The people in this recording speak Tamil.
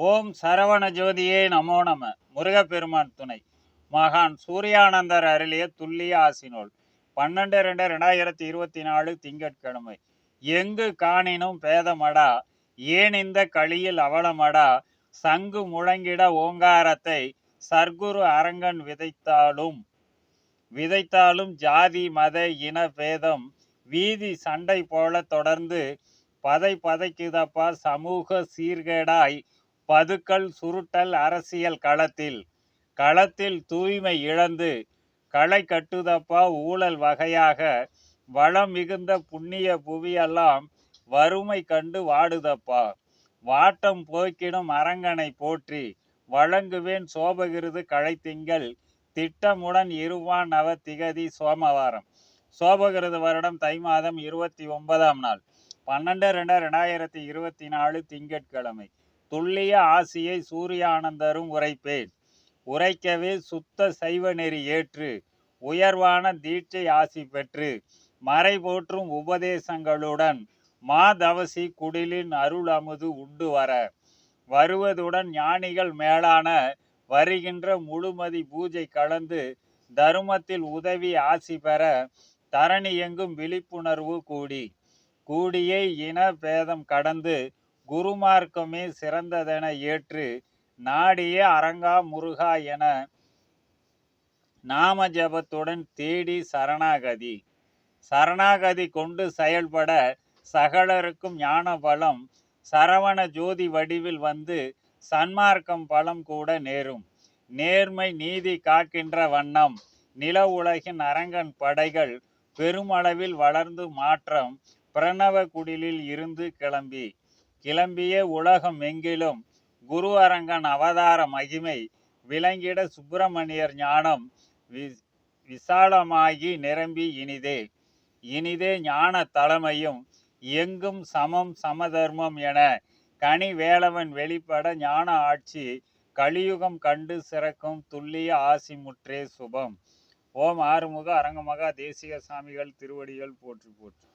ஓம் சரவண ஜோதியே நமோ நம. முருகப்பெருமான் துணை. மகான் சூரியானந்தர் அருளிய துல்லிய ஆசினோல் பன்னெண்டு ரெண்டு ரெண்டாயிரத்தி இருபத்தி நாலு திங்கட்கிழமை. எங்கு காணினும் பேதமடா? ஏன் இந்த களியில் அவலமடா? சங்கு முழங்கிட ஓங்காரத்தை சர்க்குரு அரங்கன் விதைத்தாலும். விதைத்தாலும் ஜாதி மத இன பேதம் வீதி சண்டை போல தொடர்ந்து பதை பதைக்குதப்பா சமூக சீர்கேடாய் பதுக்கல் சுருட்டல் அரசியல் களத்தில். களத்தில் தூய்மை இழந்து களை கட்டுதப்பா ஊழல் வகையாக வளம் மிகுந்த புண்ணிய புவியெல்லாம் வறுமை கண்டு வாடுதப்பா. வாட்டம் போக்கிடும் அரங்கனை போற்றி வழங்குவேன் சோபகிருது திங்கள் திட்டமுடன் இருவான் நவ திகதி சோமவாரம். சோபகிருது வருடம் தை மாதம் இருபத்தி ஒன்பதாம் நாள். பன்னெண்டு ரெண்டு ரெண்டாயிரத்தி இருபத்தி நாலு திங்கட்கிழமை. துல்லிய ஆசியை சூரியானந்தரும் உரைப்பேன். உரைக்கவே சுத்த சைவ நெறி ஏற்று உயர்வான தீட்சை ஆசி பெற்று மறை போற்றும் உபதேசங்களுடன் மாதவசி குடிலின் அருள் அமுது உண்டு வர. வருவதுடன் ஞானிகள் மேலான வருகின்ற முழுமதி பூஜை கலந்து தருமத்தில் உதவி ஆசி பெற தரணி எங்கும் விழிப்புணர்வு கூடி. கூடியே இன பேதம் கடந்து குருமார்க்கமே சிறந்ததென ஏற்று நாடியே அரங்கா முருகா என நாம ஜபத்துடன் தேடி சரணாகதி. சரணாகதி கொண்டு செயல்பட சகலருக்கும் ஞான பலம் சரவண ஜோதி வடிவில் வந்து சன்மார்க்கம் பலம் கூட நேரும். நேர்மை நீதி காக்கின்ற வண்ணம் நில உலகின் அரங்கன் படைகள் பெருமளவில் வளர்ந்து மாற்றம் பிரணவ குடிலில் இருந்து கிளம்பி. கிளம்பிய உலகம் எங்கிலும் குரு அரங்கன் அவதார மகிமை விளங்கிட சுப்பிரமணியர் ஞானம் வி- விசாலமாகி நிரம்பி இனிதே. இனிதே ஞான தலைமையும் எங்கும் சமம் சமதர்மம் என கனி வேளவன் வெளிப்பட ஞான ஆட்சி கலியுகம் கண்டு சிறக்கும் துல்லிய ஆசி முற்றே சுபம். ஓம் ஆறுமுக அரங்கமகா தேசிய சாமிகள் திருவடிகள் போற்றி போற்று.